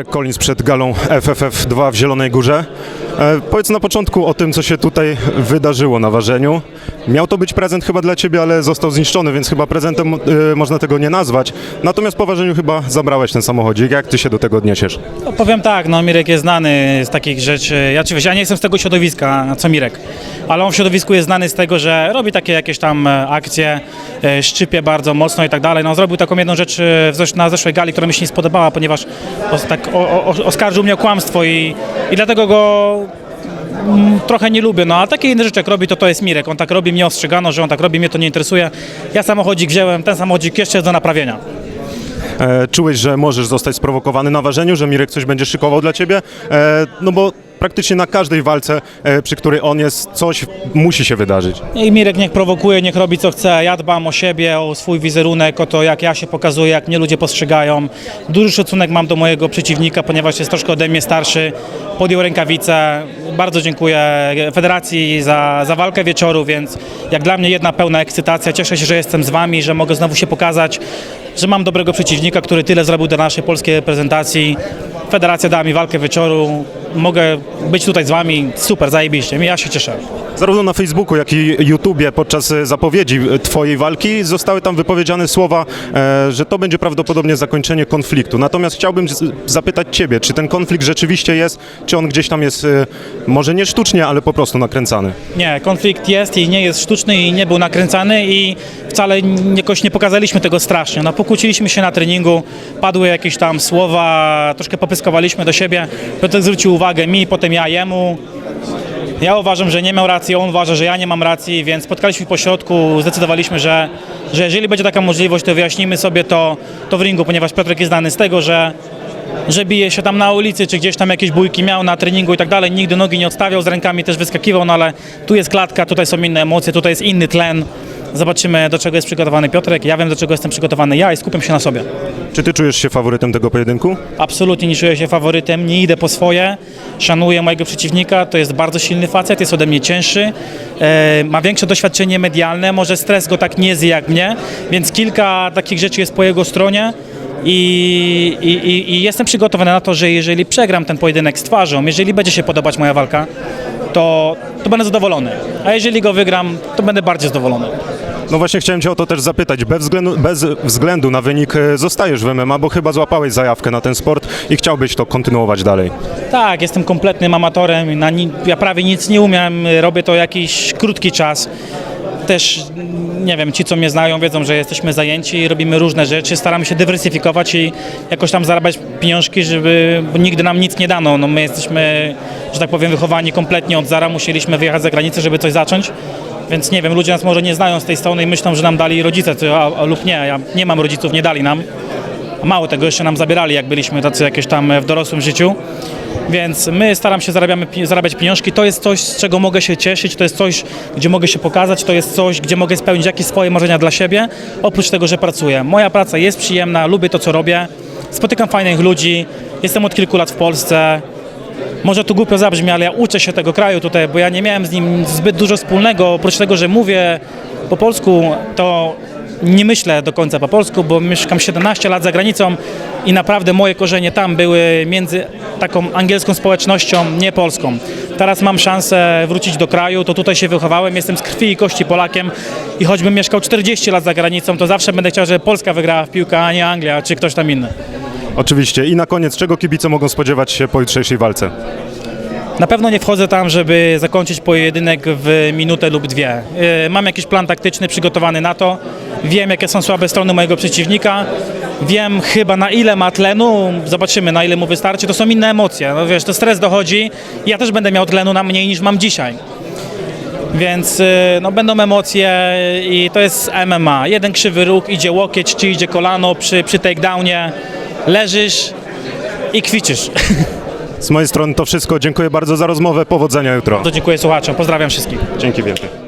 Greg Collins przed galą FFF2 w Zielonej Górze. E, powiedz na początku o tym, co się tutaj wydarzyło na ważeniu. Miał to być prezent chyba dla Ciebie, ale został zniszczony, więc chyba prezentem e, można tego nie nazwać. Natomiast po ważeniu chyba zabrałeś ten samochodzik. Jak Ty się do tego odniesiesz? No, powiem tak, no Mirek jest znany z takich rzeczy. Ja oczywiście ja nie jestem z tego środowiska, co Mirek, ale on w środowisku jest znany z tego, że robi takie jakieś tam e, akcje, e, szczypie bardzo mocno i tak dalej. No zrobił taką jedną rzecz zesz- na zeszłej gali, która mi się nie spodobała, ponieważ tak o, o, oskarżył mnie o kłamstwo i, i dlatego go mm, trochę nie lubię, no a takie inne rzeczy jak robi, to to jest Mirek. On tak robi, mnie ostrzegano, że on tak robi, mnie to nie interesuje. Ja samochodzik wziąłem, ten samochodzik jeszcze jest do naprawienia. E, czułeś, że możesz zostać sprowokowany na ważeniu, że Mirek coś będzie szykował dla Ciebie? E, no bo praktycznie na każdej walce, e, przy której on jest, coś musi się wydarzyć. I Mirek niech prowokuje, niech robi co chce. Ja dbam o siebie, o swój wizerunek, o to jak ja się pokazuję, jak mnie ludzie postrzegają. Duży szacunek mam do mojego przeciwnika, ponieważ jest troszkę ode mnie starszy. Podjął rękawice. Bardzo dziękuję Federacji za, za walkę wieczoru, więc jak dla mnie jedna pełna ekscytacja. Cieszę się, że jestem z Wami, że mogę znowu się pokazać, że mam dobrego przeciwnika, który tyle zrobił dla naszej polskiej reprezentacji. Federacja dała mi walkę wieczoru. Mogę być tutaj z Wami. Super, zajebiście. Ja się cieszę. Zarówno na Facebooku, jak i YouTubie podczas e, zapowiedzi e, Twojej walki zostały tam wypowiedziane słowa, e, że to będzie prawdopodobnie zakończenie konfliktu. Natomiast chciałbym zapytać Ciebie, czy ten konflikt rzeczywiście jest, czy on gdzieś tam jest, może nie sztucznie, ale po prostu nakręcany? Nie, konflikt jest i nie jest sztuczny i nie był nakręcany i wcale jakoś nie pokazaliśmy tego strasznie. No, pokłóciliśmy się na treningu, padły jakieś tam słowa, troszkę popyskowaliśmy do siebie. Piotrek zwrócił uwagę mi, potem ja jemu. Ja uważam, że nie miał racji, on uważa, że ja nie mam racji, więc spotkaliśmy po środku, zdecydowaliśmy, że, że jeżeli będzie taka możliwość, to wyjaśnimy sobie to, to w ringu, ponieważ Piotrek jest znany z tego, że że bije się tam na ulicy, czy gdzieś tam jakieś bójki miał na treningu i tak dalej. Nigdy nogi nie odstawiał, z rękami też wyskakiwał, no ale tu jest klatka, tutaj są inne emocje, tutaj jest inny tlen. Zobaczymy, do czego jest przygotowany Piotrek. Ja wiem, do czego jestem przygotowany ja i skupiam się na sobie. Czy Ty czujesz się faworytem tego pojedynku? Absolutnie nie czuję się faworytem, nie idę po swoje. Szanuję mojego przeciwnika, to jest bardzo silny facet, jest ode mnie cięższy. E, ma większe doświadczenie medialne, może stres go tak nie zje jak mnie, więc kilka takich rzeczy jest po jego stronie. I, i, i, jestem przygotowany na to, że jeżeli przegram ten pojedynek z twarzą, jeżeli będzie się podobać moja walka, to, to będę zadowolony. A jeżeli go wygram, to będę bardziej zadowolony. No właśnie chciałem Cię o to też zapytać. Bez względu, bez względu na wynik e, zostajesz w MMA, bo chyba złapałeś zajawkę na ten sport i chciałbyś to kontynuować dalej. Tak, jestem kompletnym amatorem. Na ja prawie nic nie umiem, robię to jakiś krótki czas. Też, nie wiem, ci co mnie znają wiedzą, że jesteśmy zajęci, robimy różne rzeczy, staramy się dywersyfikować i jakoś tam zarabiać pieniążki, żeby, bo nigdy nam nic nie dano. No, my jesteśmy, że tak powiem, wychowani kompletnie od zera, musieliśmy wyjechać za granicę, żeby coś zacząć. Więc nie wiem, ludzie nas może nie znają z tej strony i myślą, że nam dali rodzice, a, a, lub nie. Ja nie mam rodziców, nie dali nam. Mało tego, jeszcze nam zabierali, jak byliśmy tacy jakieś tam w dorosłym życiu. Więc my staram się zarabiamy, zarabiać pieniążki. To jest coś, z czego mogę się cieszyć, to jest coś, gdzie mogę się pokazać, to jest coś, gdzie mogę spełnić jakieś swoje marzenia dla siebie, oprócz tego, że pracuję. Moja praca jest przyjemna, lubię to, co robię, spotykam fajnych ludzi, jestem od kilku lat w Polsce. Może to głupio zabrzmi, ale ja uczę się tego kraju tutaj, bo ja nie miałem z nim zbyt dużo wspólnego. Oprócz tego, że mówię po polsku, to nie myślę do końca po polsku, bo mieszkam 17 lat za granicą i naprawdę moje korzenie tam były między taką angielską społecznością, nie polską. Teraz mam szansę wrócić do kraju, to tutaj się wychowałem, jestem z krwi i kości Polakiem i choćbym mieszkał 40 lat za granicą, to zawsze będę chciał, żeby Polska wygrała w piłkę, a nie Anglia czy ktoś tam inny. Oczywiście. I na koniec, czego kibice mogą spodziewać się po jutrzejszej walce? Na pewno nie wchodzę tam, żeby zakończyć pojedynek w minutę lub dwie. Yy, Mam jakiś plan taktyczny przygotowany na to. Wiem, jakie są słabe strony mojego przeciwnika. Wiem chyba na ile ma tlenu. Zobaczymy, na ile mu wystarczy. To są inne emocje. No wiesz, to stres dochodzi. Ja też będę miał tlenu na mniej niż mam dzisiaj. Więc yy, no, będą emocje i to jest MMA. Jeden krzywy róg, idzie łokieć, czy idzie kolano przy, przy takedownie. Leżysz i kwiczysz. Z mojej strony to wszystko. Dziękuję bardzo za rozmowę. Powodzenia jutro. To dziękuję słuchaczom. Pozdrawiam wszystkich. Dzięki wielkie.